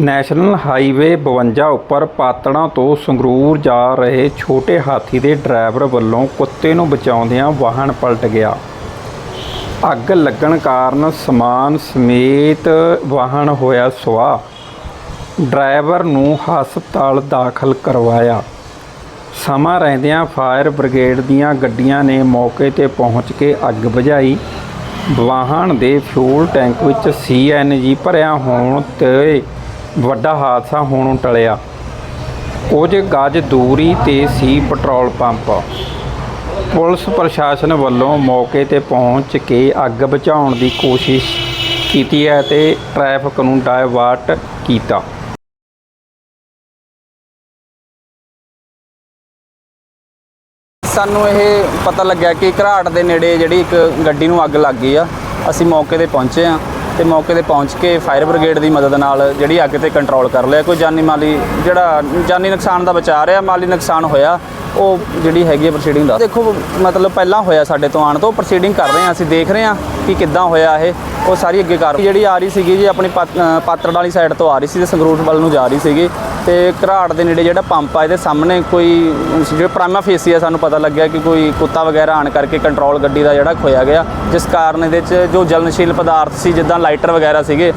National highway 52 ਉੱਪਰ ਪਾਤੜਾਂ ਤੋਂ ਸੰਗਰੂਰ ਜਾ ਰਹੇ ਛੋਟੇ ਹਾਥੀ ਦੇ ਡਰਾਈਵਰ ਵੱਲੋਂ ਕੁੱਤੇ ਨੂੰ ਬਚਾਉਂਦਿਆਂ ਵਾਹਨ ਪਲਟ ਗਿਆ। ਅੱਗ ਲੱਗਣ ਕਾਰਨ ਸਮਾਨ ਸਮੇਤ ਵਾਹਨ ਹੋਇਆ ਸੁਆਹ। ਡਰਾਈਵਰ ਨੂੰ ਹਸਪਤਾਲ ਦਾਖਲ ਕਰਵਾਇਆ। ਸਮਾਂ ਰਹਿੰਦਿਆਂ ਫਾਇਰ ਬ੍ਰਿਗੇਡ ਦੀਆਂ ਗੱਡੀਆਂ ਨੇ ਮੌਕੇ ਤੇ ਪਹੁੰਚ ਕੇ ਅੱਗ ਬੁਝਾਈ। ਵਾਹਨ ਦੇ ਫਿਊਲ ਟੈਂਕ ਵਿੱਚ ਸੀਐਨਜੀ ਭਰਿਆ ਹੋਣ ਤੇ ਵੱਡਾ ਹਾਦਸਾ ਹੋਣੋਂ ਟਲਿਆ। ਕੁਝ ਗਜ ਦੂਰੀ ਤੇ ਸੀ ਪੈਟਰੋਲ ਪੰਪ। ਪੁਲਿਸ ਪ੍ਰਸ਼ਾਸਨ ਵੱਲੋਂ ਮੌਕੇ ਤੇ ਪਹੁੰਚ ਕੇ ਅੱਗ ਬੁਝਾਉਣ ਦੀ ਕੋਸ਼ਿਸ਼ ਕੀਤੀ ਹੈ ਤੇ ਟ੍ਰੈਫਿਕ ਨੂੰ ਡਾਇਵਰਟ ਕੀਤਾ। ਸਾਨੂੰ ਇਹ ਪਤਾ ਲੱਗਿਆ ਕਿ ਘਰਾਟ ਦੇ ਨੇੜੇ ਜਿਹੜੀ ਇੱਕ ਗੱਡੀ ਨੂੰ ਅੱਗ ਲੱਗ ਗਈ ਆ। ਅਸੀਂ ਮੌਕੇ ਤੇ ਪਹੁੰਚੇ ਆ ਤੇ ਮੌਕੇ ਤੇ ਪਹੁੰਚ ਕੇ ਫਾਇਰ ਬ੍ਰਿਗੇਡ ਦੀ ਮਦਦ ਨਾਲ ਜਿਹੜੀ ਅੱਗ ਤੇ ਕੰਟਰੋਲ ਕਰ ਲਿਆ। ਕੋਈ ਜਾਨੀ ਮਾਲੀ ਜਿਹੜਾ ਜਾਨੀ ਨੁਕਸਾਨ ਦਾ ਬਚਾ ਰਿਹਾ, ਮਾਲੀ ਨੁਕਸਾਨ ਹੋਇਆ। ਉਹ ਜਿਹੜੀ ਹੈਗੀ ਹੈ ਪ੍ਰੋਸੀਡਿੰਗ ਦਾ। ਦੇਖੋ, ਮਤਲਬ ਪਹਿਲਾਂ ਹੋਇਆ ਸਾਡੇ ਤੋਂ ਆਣ ਤੋਂ ਪ੍ਰੋਸੀਡਿੰਗ ਕਰ ਰਹੇ ਹਾਂ, ਅਸੀਂ ਦੇਖ ਰਹੇ ਹਾਂ ਕਿ ਕਿੱਦਾਂ ਹੋਇਆ ਇਹ। ਉਹ ਸਾਰੀ ਅੱਗੇ ਕਾਰ ਜਿਹੜੀ ਆ ਰਹੀ ਸੀਗੀ ਜੀ, ਆਪਣੀ ਪਾਤ- ਪਾਤੜ ਵਾਲੀ ਸਾਈਡ ਤੋਂ ਆ ਰਹੀ ਸੀ ਤੇ ਸੰਗਰੂਰ ਵੱਲ ਨੂੰ ਜਾ ਰਹੀ ਸੀਗੀ। ਤੇ ਘਰਾੜ ਦੇ ਨੇੜੇ ਜਿਹੜਾ ਪੰਪ ਆ, ਇਹਦੇ ਸਾਹਮਣੇ ਕੋਈ ਜਿਹੜਾ ਪ੍ਰਾਈਮਾ ਫੇਸੀ ਆ, ਸਾਨੂੰ ਪਤਾ ਲੱਗਿਆ ਕਿ ਕੋਈ ਕੁੱਤਾ ਵਗੈਰਾ ਆਣ ਕਰਕੇ ਕੰਟਰੋਲ ਗੱਡੀ ਦਾ ਜਿਹੜਾ ਖੋਇਆ ਗਿਆ। ਜਿਸ ਕਾਰਨ ਇਹਦੇ 'ਚ ਜੋ ਜਲਨਸ਼ੀਲ ਪਦਾਰਥ ਸੀ, ਜਿੱਦਾਂ ਲਾਈਟਰ ਵਗੈਰਾ ਸੀਗੇ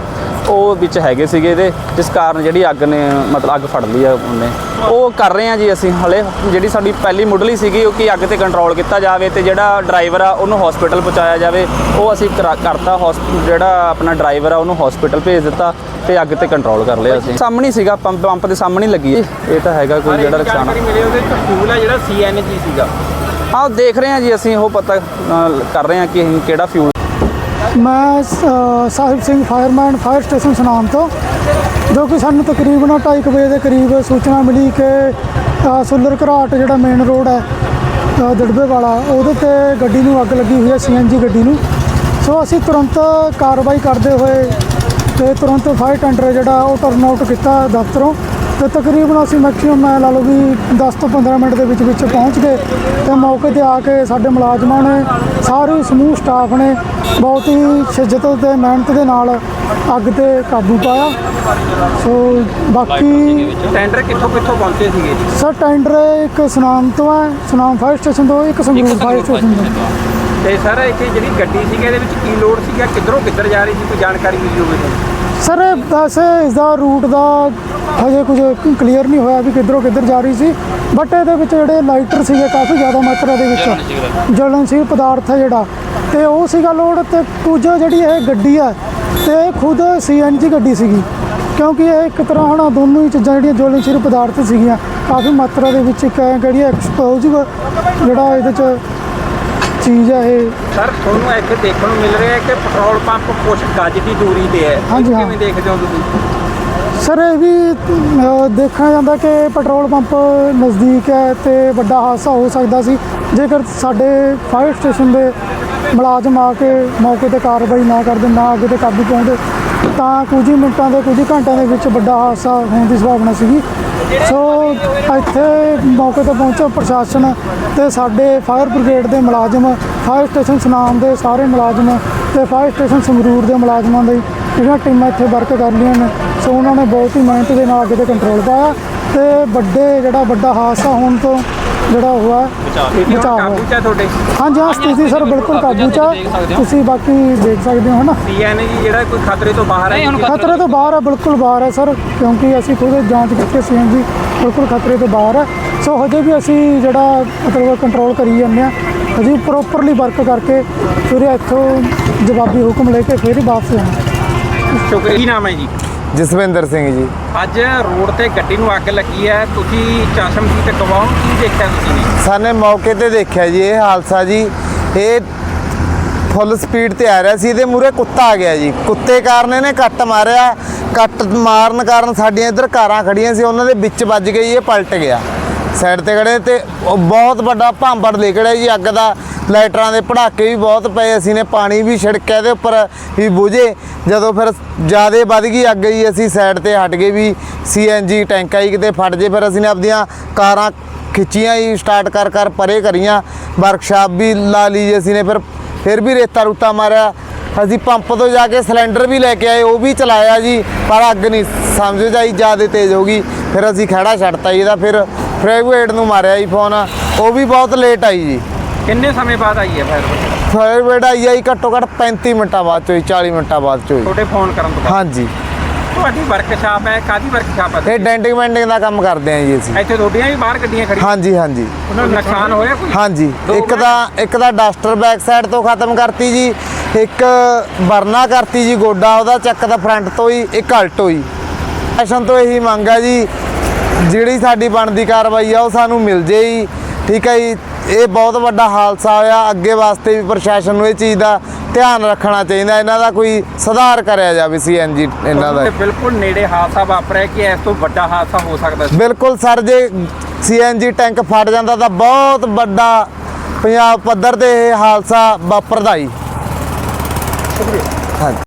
ਉਹ ਵਿੱਚ ਹੈਗੇ ਸੀਗੇ ਇਹਦੇ ਜਿਸ ਕਾਰਨ ਜਿਹੜੀ ਅੱਗ ਨੇ ਮਤਲਬ ਅੱਗ ਫੜ ਲਈ ਆ ਉਹਨੇ। ਉਹ ਕਰ ਰਹੇ ਆ ਜੀ ਅਸੀਂ ਹਲੇ ਜਿਹੜੀ ਸਾਡੀ ਪਹਿਲੀ ਮੁੱਢਲੀ ਸੀਗੀ ਉਹ ਕਿ ਅੱਗ ਤੇ ਕੰਟਰੋਲ ਕੀਤਾ ਜਾਵੇ ਤੇ ਜਿਹੜਾ ਡਰਾਈਵਰ ਆ ਉਹਨੂੰ ਹਸਪੀਟਲ ਪਹੁੰਚਾਇਆ ਜਾਵੇ। ਉਹ ਅਸੀਂ ਕਰਾ- ਕਰਤਾ ਜਿਹੜਾ ਆਪਣਾ ਡਰਾਈਵਰ ਆ ਉਹਨੂੰ ਹਸਪੀਟਲ ਭੇਜ ਦਿੱਤਾ ਤੇ ਅੱਗ ਤੇ ਕੰਟਰੋਲ ਕਰ ਲਿਆ ਅਸੀਂ। ਸਾਹਮਣੇ ਸੀਗਾ ਪੰਪ ਪੰਪ ਦੇ ਸਾਹਮਣੇ ਲੱਗੀ। ਇਹ ਤਾਂ ਹੈਗਾ ਕੋਈ ਜਿਹੜਾ ਨੁਕਸਾਨ ਮਿਲੀ ਉਹਦੇ ਫਿਊਲ ਹੈ ਜਿਹੜਾ ਸੀਐਨਜੀ ਸੀਗਾ। ਹਾਂ ਦੇਖ ਰਹੇ ਹਾਂ ਜੀ ਅਸੀਂ ਉਹ ਪਤਾ ਕਰ ਰਹੇ ਹਾਂ ਕਿ ਕਿਹੜਾ ਫਿਊਲ ਮੈਂ Sahib Singh fireman fire station Sunam ਤੋਂ ਜੋ ਕਿ ਸਾਨੂੰ ਤਕਰੀਬਨ 2:30 ਵਜੇ ਦੇ ਕਰੀਬ ਸੂਚਨਾ ਮਿਲੀ ਕਿ ਅ, ਘਰਾਟ ਜਿਹੜਾ ਮੇਨ ਰੋਡ ਹੈ ਦੜਬੇ ਵਾਲਾ ਉਹਦੇ ਤੇ ਗੱਡੀ ਨੂੰ ਅੱਗ ਲੱਗੀ ਹੋਈ ਹੈ ਸੀਐਨਜੀ ਗੱਡੀ ਨੂੰ। ਸੋ ਅਸੀਂ ਤੁਰੰਤ ਕਾਰਵਾਈ ਕਰਦੇ ਹੋਏ ਤੇ ਤੁਰੰਤ ਫਾਇਰ ਟੈਂਡਰ ਜਿਹੜਾ ਉਹ ਟਰਨ ਆਊਟ ਕੀਤਾ ਦਫ਼ਤਰੋਂ। ਤੇ ਤਕਰੀਬਨ ਅਸੀਂ ਮੈਕਸਿਮਮ ਮੈਂ ਲਾ ਲਓ ਵੀ 10 ਤੋਂ 15 ਮਿੰਟ ਦੇ ਵਿੱਚ ਵਿੱਚ ਪਹੁੰਚ ਗਏ ਤੇ ਮੌਕੇ ਤੇ ਆ ਕੇ ਸਾਡੇ ਮੁਲਾਜ਼ਮਾਂ ਨੇ ਸਾਰੇ ਸਮੂਹ ਸਟਾਫ ਨੇ ਬਹੁਤ ਹੀ ਸ਼ਿੱਦਤ ਤੇ ਮਿਹਨਤ ਦੇ ਨਾਲ ਅੱਗ ਤੇ ਕਾਬੂ ਪਾਇਆ। ਸੋ ਬਾਕੀ ਟੈਂਡਰ ਕਿੱਥੋਂ ਕਿੱਥੋਂ ਪਹੁੰਚੇ ਸੀਗੇ ਸਰ ਟੈਂਡਰ ਇੱਕ ਸੁਨਾਮ ਤੋਂ ਹੈ ਸੁਨਾਮ ਫਾਇਰ ਸਟੇਸ਼ਨ ਤੋਂ ਇੱਕ ਸੰਗਰੂਰ ਫਾਇਰ ਸਟੇਸ਼ਨ ਤੋਂ। ਤੇ ਸਰ ਇੱਥੇ ਜਿਹੜੀ ਗੱਡੀ ਸੀਗੀ ਇਹਦੇ ਵਿੱਚ ਕੀ ਲੋਡ ਸੀਗਾ ਕਿੱਧਰੋਂ ਕਿੱਧਰ ਜਾ ਰਹੀ ਸੀ? ਕੋਈ ਜਾਣਕਾਰੀ ਮਿਲੀ ਹੋਵੇ ਤੁਹਾਨੂੰ ਸਰ ਵੈਸੇ ਇਸ ਦਾ ਰੂਟ ਦਾ ਹਜੇ ਕੁਝ ਕਲੀਅਰ ਨਹੀਂ ਹੋਇਆ ਵੀ ਕਿੱਧਰੋਂ ਕਿੱਧਰ ਜਾ ਰਹੀ ਸੀ ਬਟ ਇਹਦੇ ਵਿੱਚ ਜਿਹੜੇ ਲਾਈਟਰ ਸੀਗੇ ਕਾਫੀ ਜ਼ਿਆਦਾ ਮਾਤਰਾ ਦੇ ਵਿੱਚ ਜਲਨਸ਼ੀਲ ਪਦਾਰਥ ਹੈ ਜਿਹੜਾ ਤੇ ਉਹ ਸੀਗਾ ਲੋਡ ਤੇ ਕੁਝ ਜਿਹੜੀ ਇਹ ਗੱਡੀ ਹੈ ਤੇ ਇਹ ਖੁਦ ਸੀਐਨਜੀ ਗੱਡੀ ਸੀਗੀ ਕਿਉਂਕਿ ਇਹ ਇੱਕ ਤਰ੍ਹਾਂ ਹੁਣ ਦੋਨੋਂ ਹੀ ਚੀਜ਼ਾਂ ਜਿਹੜੀਆਂ ਜਲਨਸ਼ੀਲ ਪਦਾਰਥ ਸੀਗੀਆਂ ਕਾਫੀ ਮਾਤਰਾ ਦੇ ਵਿੱਚ ਇੱਕ ਹੈ ਜਿਹੜੀ ਐਕਸਪਲੋਸਿਵ ਜਿਹੜਾ ਇਹਦੇ ਚ ਚੀਜ਼ ਹੈ ਇਹ। ਸਰ ਤੁਹਾਨੂੰ ਇੱਥੇ ਦੇਖਣ ਨੂੰ ਮਿਲ ਰਿਹਾ ਹੈ ਕਿ ਪੈਟਰੋਲ ਪੰਪ ਕੁਝ ਗਜ ਦੀ ਦੂਰੀ ਤੇ ਹੈ। ਹਾਂਜੀ, ਹਾਂ। ਕਿਵੇਂ ਦੇਖਦੇ ਹੋ ਤੁਸੀਂ? ਸਰ ਇਹ ਵੀ ਦੇਖਿਆ ਜਾਂਦਾ ਕਿ ਪੈਟਰੋਲ ਪੰਪ ਨਜ਼ਦੀਕ ਹੈ ਤੇ ਵੱਡਾ ਹਾਦਸਾ ਹੋ ਸਕਦਾ ਸੀ। ਜੇਕਰ ਸਾਡੇ ਫਾਇਰ ਸਟੇਸ਼ਨ ਦੇ ਮੁਲਾਜ਼ਮ ਆ ਕੇ ਮੌਕੇ ਤੇ ਕਾਰਵਾਈ ਨਾ ਕਰਦੇ ਨਾ ਅੱਗੇ ਤੇ ਕਾਬੂ ਪਾਉਂਦੇ ਤਾਂ ਕੁਝ ਹੀ ਮਿੰਟਾਂ ਦੇ, ਕੁਝ ਹੀ ਘੰਟਿਆਂ ਦੇ ਵਿੱਚ ਵੱਡਾ ਹਾਦਸਾ ਹੋਣ ਦੀ ਸੰਭਾਵਨਾ ਸੀਗੀ। ਸੋ ਇੱਥੇ ਮੌਕੇ ਤੇ ਪਹੁੰਚਿਆ ਪ੍ਰਸ਼ਾਸਨ ਤੇ ਸਾਡੇ ਫਾਇਰ ਬ੍ਰਿਗੇਡ ਦੇ ਮੁਲਾਜ਼ਮ, ਫਾਇਰ ਸਟੇਸ਼ਨ ਸੁਨਾਮ ਦੇ ਸਾਰੇ ਮੁਲਾਜ਼ਮ ਤੇ ਫਾਇਰ ਸਟੇਸ਼ਨ ਸੰਗਰੂਰ ਦੇ ਮੁਲਾਜ਼ਮਾਂ ਦੀ ਜਿਹੜੀਆਂ ਟੀਮਾਂ ਇੱਥੇ ਵਰਕ ਕਰ ਰਹੀਆਂ ਨੇ, ਸੋ ਉਹਨਾਂ ਨੇ ਬਹੁਤ ਹੀ ਮਿਹਨਤ ਦੇ ਨਾਲ ਅੱਗੇ ਤੇ ਕੰਟਰੋਲ ਪਾਇਆ ਤੇ ਵੱਡੇ, ਜਿਹੜਾ ਵੱਡਾ ਹਾਦਸਾ ਹੋਣ ਤੋਂ ਜਿਹੜਾ ਹੋਇਆ ਹੁਣ ਬਚਾਅ ਕਾਬੂ ਹੋਇਆ ਚ ਹੈ ਤੁਹਾਡੇ? ਹਾਂਜੀ ਹਾਂ ਸਥਿਤੀ ਸਰ ਬਿਲਕੁਲ ਕਾਬੂ ਚ ਆ। ਤੁਸੀਂ ਬਾਕੀ ਦੇਖ ਸਕਦੇ ਹੋ ਨਾ ਸੀਐਨਜੀ ਜਿਹੜਾ ਕੋਈ ਖਤਰੇ ਤੋਂ ਬਾਹਰ ਹੈ ਖਤਰੇ ਤੋਂ ਬਾਹਰ ਹੈ ਬਿਲਕੁਲ ਬਾਹਰ ਹੈ ਸਰ ਕਿਉਂਕਿ ਅਸੀਂ ਖੁਦ ਜਾਂਚ ਕੀਤੀ ਸੀਐਨਜੀ ਬਿਲਕੁਲ ਖਤਰੇ ਤੋਂ ਬਾਹਰ ਹੈ ਸੋ ਹਜੇ ਵੀ ਅਸੀਂ ਜਿਹੜਾ ਮਤਲਬ ਕੰਟਰੋਲ ਕਰੀ ਜਾਂਦੇ ਹਾਂ ਹਜੇ ਪ੍ਰੋਪਰਲੀ ਵਰਕ ਕਰਕੇ ਫਿਰ ਇੱਥੋਂ ਜਵਾਬੀ ਹੁਕਮ ਲੈ ਕੇ ਫਿਰ ਹੀ ਵਾਪਸ ਆਉਣਾ ਸ਼ੁਕਰ ਕੀ ਨਾਮ ਹੈ ਜੀ? ਜਸਵਿੰਦਰ ਸਿੰਘ ਜੀ। ਅੱਜ ਰੋਡ ਤੇ ਗੱਡੀ ਨੂੰ ਅੱਗ ਲੱਗੀ ਹੈ। ਤੁਸੀਂ ਚਸ਼ਮਦੀਦ ਗਵਾਉਂ ਕੀ ਦੇਖਿਆ ਤੁਸੀਂ ਨੇ? ਸਾਨੇ ਮੌਕੇ ਤੇ ਦੇਖਿਆ ਜੀ ਇਹ ਹਾਲਸਾ ਜੀ ਇਹ ਫੁੱਲ ਸਪੀਡ ਤੇ ਆ ਰਿਹਾ ਸੀ ਇਹਦੇ ਮੂਰੇ ਕੁੱਤਾ ਆ ਗਿਆ ਜੀ। ਕੁੱਤੇ ਕਾਰਨ ਇਹਨੇ ਕੱਟ ਮਾਰਿਆ। ਕੱਟ ਮਾਰਨ ਕਾਰਨ ਸਾਡੀਆਂ ਇੱਧਰ ਕਾਰਾਂ ਖੜੀਆਂ ਸੀ ਉਹਨਾਂ ਦੇ ਵਿੱਚ ਵੱਜ ਗਈ ਇਹ ਪਲਟ ਗਿਆ। ਸਾਈਡ ਤੇ ਖੜੇ ਤੇ ਉਹ ਬਹੁਤ ਵੱਡਾ ਭਾਂਬੜ ਨਿਕੜਿਆ ਜੀ, ਅੱਗ ਦਾ। ਲਾਈਟਰਾਂ ਦੇ ਪੜਾਕੇ ਵੀ ਬਹੁਤ ਪਏ, ਅਸੀਂ ਨੇ ਪਾਣੀ ਵੀ ਛਿੜਕਿਆ ਦੇ ਉੱਪਰ ਵੀ ਬੁਝੇ। ਜਦੋਂ ਫਿਰ ਜਿਆਦੇ ਵੱਧ ਗਈ ਅੱਗ ਜੀ, ਅਸੀਂ ਸਾਈਡ ਤੇ ਹਟ ਗਏ ਵੀ ਸੀਐਨਜੀ ਟੈਂਕਾਂ ਹੀ ਕਿਤੇ ਫਟ ਜੇ, ਫਿਰ ਅਸੀਂ ਨੇ ਆਪਦੀਆਂ ਕਾਰਾਂ ਖਿੱਚੀਆਂ ਹੀ ਸਟਾਰਟ ਕਰ ਕਰ ਪਰੇ ਕਰੀਆਂ। ਵਰਕਸ਼ਾਪ ਵੀ ਲਾ ਲਈ ਜੀ ਅਸੀਂ ਨੇ, ਫਿਰ ਫਿਰ ਵੀ ਰੇਤਾ ਰੂਤਾ ਮਾਰਿਆ। ਅਸੀਂ ਪੰਪ ਤੋਂ ਜਾ ਕੇ ਸਿਲੰਡਰ ਵੀ ਲੈ ਕੇ ਆਏ, ਉਹ ਵੀ ਚਲਾਇਆ ਜੀ, ਪਰ ਅੱਗ ਨਹੀਂ, ਸਮਝ ਜਾਈ, ਜ਼ਿਆਦਾ ਤੇਜ਼ ਹੋ ਗਈ। ਫਿਰ ਅਸੀਂ ਖੜਾ ਛੱਡਤਾ ਜੀ ਇਹਦਾ, ਫਿਰ ਪ੍ਰਾਈਵੇਟ ਨੂੰ ਮਾਰਿਆ ਜੀ ਫੋਨ ਉਹ ਵੀ ਬਹੁਤ ਲੇਟ ਆਈ ਜੀ। ਕਿੰਨੇ ਸਮੇਂ ਬਾਅਦ ਆਈ ਹੈ ਫਾਇਰ ਬ੍ਰਿਗੇਡ ਆਈ ਆਈ ਘੱਟੋ ਘੱਟ 35 ਮਿੰਟਾਂ ਬਾਅਦ ਚੋਂ ਜੀ 40 ਮਿੰਟਾਂ ਬਾਅਦ ਚੋਂ ਜੀ। ਤੁਹਾਡੇ ਫੋਨ ਕਰਨ ਤੋਂ ਬਾਅਦ? ਹਾਂਜੀ। ਤੁਹਾਡੀ ਵਰਕਸ਼ਾਪ ਹੈ ਕਾਦੀ ਵਰਕਸ਼ਾਪ ਹੈ ਇਹ ਡੈਂਟਿੰਗ ਮੈਂਟਿੰਗ ਦਾ ਕੰਮ ਕਰਦੇ ਆਂ ਜੀ ਅਸੀਂ। ਇੱਥੇ ਤੁਹਾਡੀਆਂ ਵੀ ਬਾਹਰ ਗੱਡੀਆਂ ਖੜੀਆਂ ਹਾਂਜੀ ਹਾਂਜੀ। ਉਹਨਾਂ ਨੂੰ ਨੁਕਸਾਨ ਹੋਇਆ ਕੋਈ? ਹਾਂਜੀ। ਇੱਕ। ਦਾ ਇੱਕ ਦਾ ਡਸਟਰ ਬੈਕ ਸਾਈਡ ਤੋਂ ਖਤਮ ਕਰਤੀ ਜੀ ਇੱਕ ਵਰਨਾ ਕਰਤੀ ਜੀ ਗੋਡਾ ਉਹਦਾ ਚੱਕ ਦਾ ਫਰੰਟ ਤੋਂ ਹੀ ਇੱਕ ਅਲਟ ਹੋਈ ਐਸ਼ਨ ਤੋਂ ਇਹੀ ਮੰਗ ਆ ਜੀ ਜਿਹੜੀ ਸਾਡੀ ਬਣਦੀ ਕਾਰਵਾਈ ਆ ਉਹ ਸਾਨੂੰ ਮਿਲ ਜੇ ਜੀ। ਠੀਕ ਹੈ ਜੀ। ਇਹ ਬਹੁਤ ਵੱਡਾ ਹਾਦਸਾ ਹੋਇਆ। ਅੱਗੇ ਵਾਸਤੇ ਵੀ ਪ੍ਰਸ਼ਾਸਨ ਨੂੰ ਇਹ ਚੀਜ਼ ਦਾ ਧਿਆਨ ਰੱਖਣਾ ਚਾਹੀਦਾ। ਇਹਨਾਂ ਦਾ ਕੋਈ ਸੁਧਾਰ ਕਰਿਆ ਜਾਵੇ ਸੀਐਨਜੀ ਇਹਨਾਂ ਦਾ। ਬਿਲਕੁਲ ਨੇੜੇ ਹਾਦਸਾ ਵਾਪਰਿਆ ਕਿ ਇਸ ਤੋਂ ਵੱਡਾ ਹਾਦਸਾ ਹੋ ਸਕਦਾ ਸੀ? ਬਿਲਕੁਲ ਸਰ ਜੇ ਸੀਐਨਜੀ ਟੈਂਕ ਫਟ ਜਾਂਦਾ ਤਾਂ ਬਹੁਤ ਵੱਡਾ ਪੰਜਾਬ ਪੱਧਰ ਤੇ ਇਹ ਹਾਦਸਾ ਵਾਪਰਦਾ ਹੀ ਹਾਂਜੀ।